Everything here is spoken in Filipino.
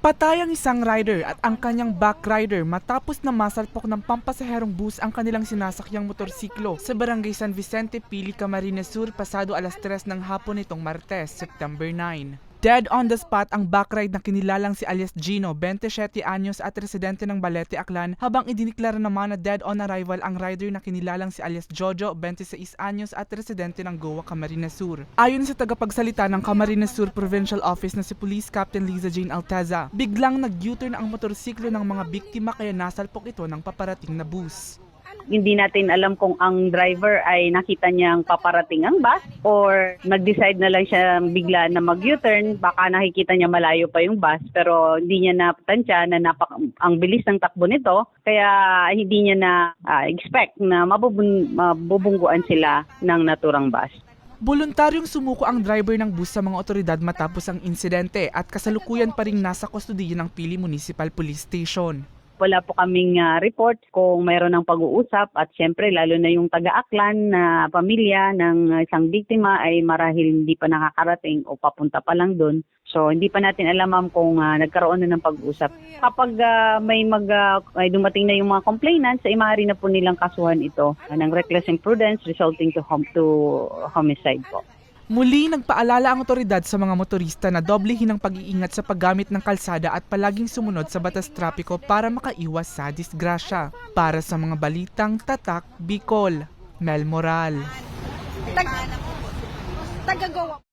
Patay ang isang rider at ang kanyang back rider matapos na masalpok ng pampasaherong bus ang kanilang sinasakyang motorsiklo sa barangay San Vicente, Pili, Camarines Sur pasado alas 3 ng hapon nitong Martes, September 9. Dead on the spot ang backride na kinilalang si alias Gino, 27 anyos at residente ng Balete, Aklan, habang idiniklara naman na dead on arrival ang rider na kinilalang si alias Jojo, 26 anyos at residente ng Goa, Camarines Sur. Ayon sa tagapagsalita ng Camarines Sur Provincial Office na si Police Captain Liza Jane Alteza, biglang nag-U-turn ang motorsiklo ng mga biktima kaya nasalpok ito ng paparating na bus. Hindi natin alam kung ang driver ay nakita niyang paparating ang bus or nag-decide na lang siya bigla na mag-U-turn. Baka nakikita niya malayo pa yung bus pero hindi niya napatansya na napak- ang bilis ng takbo nito. Kaya hindi niya na ah, expect na mabubun- mabubungguan sila ng naturang bus. Voluntaryong sumuko ang driver ng bus sa mga otoridad matapos ang insidente at kasalukuyan pa rin nasa kustodiya ng Pili Municipal Police Station. Wala po kaming ah, report kung mayroon ng pag-uusap at siyempre lalo na yung taga-aklan na pamilya ng isang biktima ay marahil hindi pa nakakarating o papunta pa lang doon. So hindi pa natin alam ma'am kung ah, nagkaroon na ng pag-usap. Kapag ah, may mag ah, ay dumating na yung mga complainants, ay maaari na po nilang kasuhan ito ah, ng reckless imprudence resulting to hom- to homicide po. Muli nagpaalala ang otoridad sa mga motorista na doblehin ang pag-iingat sa paggamit ng kalsada at palaging sumunod sa batas trapiko para makaiwas sa disgrasya. Para sa mga balitang tatak Bicol, Mel Moral. Tag, taga-gawa.